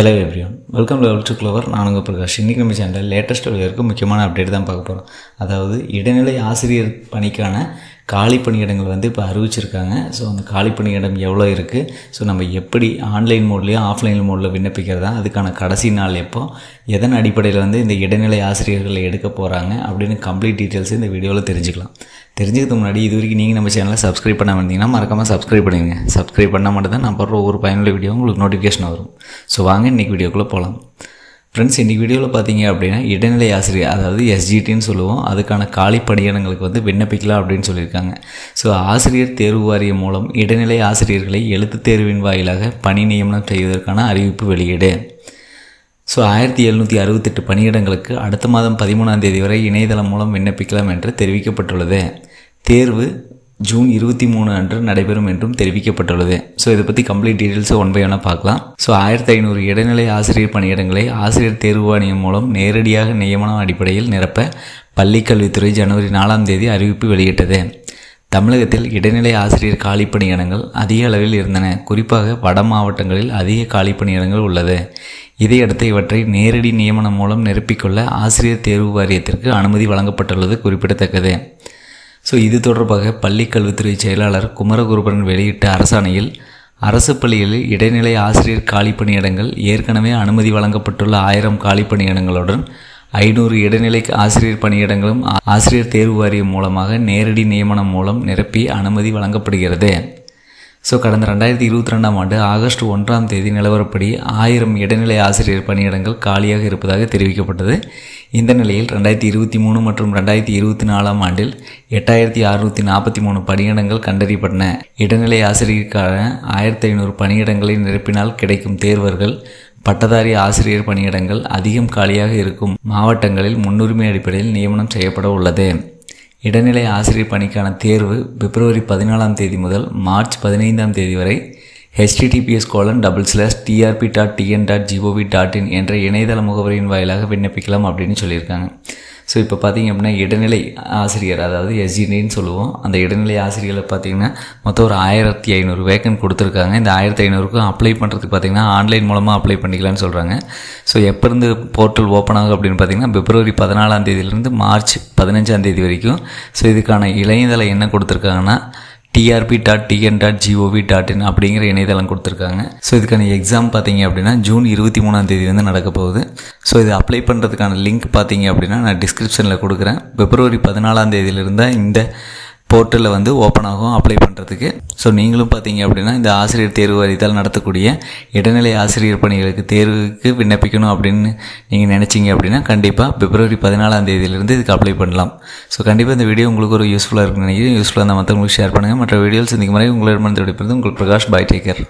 Hello everyone welcome level to Clover நான் உங்கள் பிரகாஷ். இன்றைக்கி நம்ம சேனலில் லேட்டஸ்ட் இருக்க முக்கியமான அப்டேட் தான் பார்க்க போகிறோம் அதாவது இடைநிலை ஆசிரியர் பணிக்கான காலி பணியிடங்கள் வந்து இப்போ அறிவிச்சிருக்காங்க. ஸோ அந்த காலி பணியிடம் எவ்வளோ இருக்குது ஸோ நம்ம எப்படி ஆன்லைன் மோட்லேயும் ஆஃப்லைன் மோடில் விண்ணப்பிக்கிறதா? அதுக்கான கடைசி நாள் எப்போ? எதன் அடிப்படையில் வந்து இந்த இடைநிலை ஆசிரியர்களை எடுக்க போகிறாங்க அப்படின்னு கம்ப்ளீட் டீட்டெயில்ஸ் இந்த வீடியோவில் தெரிஞ்சுக்கலாம். தெரிஞ்சதுக்கு முன்னாடி இது வரைக்கும் நீங்கள் நம்ம சேனலை சப்ஸ்கிரைப் பண்ண வந்தீங்கன்னா மறக்காமல் சப்ஸ்கிரைப் பண்ணிடுங்க. சப்ஸ்கிரைப் பண்ணால் மட்டும் தான் நான் போடுற ஒவ்வொரு பயனுள்ள வீடியோ உங்களுக்கு நோட்டிஃபிகேஷன் வரும். ஸோ வாங்க இன்றைக்கி வீடியோக்குள்ளே போகலாம் ஃப்ரெண்ட்ஸ் இன்றைக்கி வீடியோவில் பார்த்தீங்க அப்படின்னா இடைநிலை ஆசிரியர் அதாவது எஸ்ஜிடின்னு சொல்லுவோம். அதுக்கான காலி பணியிடங்களுக்கு வந்து விண்ணப்பிக்கலாம் அப்படின்னு சொல்லியிருக்காங்க. ஸோ ஆசிரியர் தேர்வு வாரியம் மூலம் இடைநிலை ஆசிரியர்களை எழுத்துத் தேர்வின் வாயிலாக பணி நியமனம் செய்வதற்கான அறிவிப்பு வெளியீடு. ஸோ ஆயிரத்தி எழுநூற்றி அறுபத்தெட்டு பணியிடங்களுக்கு அடுத்த மாதம் பதிமூணாம் தேதி வரை இணையதளம் மூலம் விண்ணப்பிக்கலாம் என்று தெரிவிக்கப்பட்டுள்ளது. தேர்வு ஜூன் இருபத்தி மூணு அன்று நடைபெறும் என்றும் தெரிவிக்கப்பட்டுள்ளது. ஸோ இதை பற்றி கம்ப்ளீட் டீட்டெயில்ஸை ஒன் பை ஒன்னாக பார்க்கலாம். ஸோ ஆயிரத்தி ஐநூறு இடைநிலை ஆசிரியர் பணியிடங்களை ஆசிரியர் தேர்வு வாரியம் மூலம் நேரடியாக நியமனம் அடிப்படையில் நிரப்ப பள்ளிக்கல்வித்துறை ஜனவரி நாலாம் தேதி அறிவிப்பு வெளியிட்டது. தமிழகத்தில் இடைநிலை ஆசிரியர் காலிப்பணியிடங்கள் அதிக அளவில் இருந்தன. குறிப்பாக வட மாவட்டங்களில் அதிக காலிப்பணியிடங்கள் உள்ளது. இதையடுத்து இவற்றை நேரடி நியமனம் மூலம் நிரப்பிக்கொள்ள ஆசிரியர் தேர்வு வாரியத்திற்கு அனுமதி வழங்கப்பட்டுள்ளது குறிப்பிடத்தக்கது. ஸோ இது தொடர்பாக பள்ளிக்கல்வித்துறை செயலாளர் குமரகுருபரன் வெளியிட்ட அரசாணையில் அரசு பள்ளிகளில் இடைநிலை ஆசிரியர் காலிப்பணியிடங்கள் ஏற்கனவே அனுமதி வழங்கப்பட்டுள்ள ஆயிரம் காலிப்பணியிடங்களுடன் ஐநூறு இடைநிலை ஆசிரியர் பணியிடங்களும் ஆசிரியர் தேர்வு வாரியம் மூலமாக நேரடி நியமனம் மூலம் நிரப்பி அனுமதி வழங்கப்படுகிறது. ஸோ கடந்த ரெண்டாயிரத்தி இருபத்தி ரெண்டாம் ஆண்டு ஆகஸ்ட் ஒன்றாம் தேதி நிலவரப்படி ஆயிரம் இடைநிலை ஆசிரியர் பணியிடங்கள் காலியாக இருப்பதாக தெரிவிக்கப்பட்டது. இந்த நிலையில் ரெண்டாயிரத்தி இருபத்தி மூணு மற்றும் ரெண்டாயிரத்தி இருபத்தி நாலாம் ஆண்டில் எட்டாயிரத்தி அறுநூற்றி நாற்பத்தி மூணு பணியிடங்கள் கண்டறியப்பட்டன. இடைநிலை ஆசிரியருக்கான ஆயிரத்தி ஐநூறு பணியிடங்களை நிரப்பினால் கிடைக்கும் தேர்வர்கள் பட்டதாரி ஆசிரியர் பணியிடங்கள் அதிகம் காலியாக இருக்கும் மாவட்டங்களில் முன்னுரிமை அடிப்படையில் நியமனம் செய்யப்பட உள்ளது. இடைநிலை ஆசிரியர் பணிக்கான தேர்வு பிப்ரவரி பதினாலாம் தேதி முதல் மார்ச் பதினைந்தாம் தேதி வரை HTTPS colon double slash TRB dot TN dot GOV dot in என்ற இணையதள முகவரியின் வாயிலாக விண்ணப்பிக்கலாம் அப்படின்னு சொல்லியிருக்காங்க. ஸோ இப்போ பார்த்திங்க அப்படின்னா இடைநிலை ஆசிரியர் அதாவது எஸ்ஜினின்னு சொல்லுவோம். அந்த இடைநிலை ஆசிரியர்களை பார்த்திங்கன்னா மொத்தம் ஒரு ஆயிரத்தி ஐநூறு வேக்கன் கொடுத்துருக்காங்க. இந்த ஆயிரத்தி ஐநூறுக்கும் அப்ளை பண்ணுறதுக்கு பார்த்திங்கன்னா ஆன்லைன் மூலமாக அப்ளை பண்ணிக்கலாம்னு சொல்கிறாங்க ஸோ எப்போருந்து போர்ட்டல் ஓப்பன் ஆகும் அப்படின்னு பார்த்திங்கன்னா பிப்ரவரி பதினாலாம் தேதியிலேருந்து மார்ச் பதினஞ்சாம் தேதி வரைக்கும். ஸோ இதுக்கான இளையதளை என்ன கொடுத்துருக்காங்கன்னா TRB dot TN dot GOV dot in அப்படிங்கிற இணையதளம் கொடுத்துருக்காங்க. ஸோ இதுக்கான எக்ஸாம் பார்த்தீங்க அப்படின்னா ஜூன் இருபத்தி மூணாம் தேதி வந்து நடக்க போகுது. ஸோ இது அப்ளை பண்ணுறதுக்கான லிங்க் பார்த்தீங்க அப்படின்னா நான் டிஸ்கிரிப்ஷனில் கொடுக்குறேன். பிப்ரவரி பதினாலாம் தேதியிலிருந்து இந்த போர்ட்டலில் வந்து ஓப்பன் ஆகும் அப்ளை பண்ணுறதுக்கு ஸோ நீங்களும் பார்த்தீங்க அப்படின்னா இந்த ஆசிரியர் தேர்வு வரிதால் நடத்தக்கூடிய இடைநிலை ஆசிரியர் பணிகளுக்கு தேர்வுக்கு விண்ணப்பிக்கணும் அப்படின்னு நீங்கள் நினச்சிங்க அப்படின்னா கண்டிப்பாக பிப்ரவரி பதினாலாம் தேதியிலிருந்து இதுக்கு அப்ளை பண்ணலாம். ஸோ கண்டிப்பாக இந்த வீடியோ உங்களுக்கு ஒரு யூஸ்ஃபுல்லாக இருக்குன்னு நினைக்கிறேன். யூஸ்ஃபுல்லாக இருந்தால் மற்றவங்களுக்கு ஷேர் பண்ணுங்கள் மற்ற வீடியோஸ் இந்த மாதிரி உங்களிடமிருந்து விடைபெறுது உங்கள் பிரகாஷ் பாய் டேக்கர்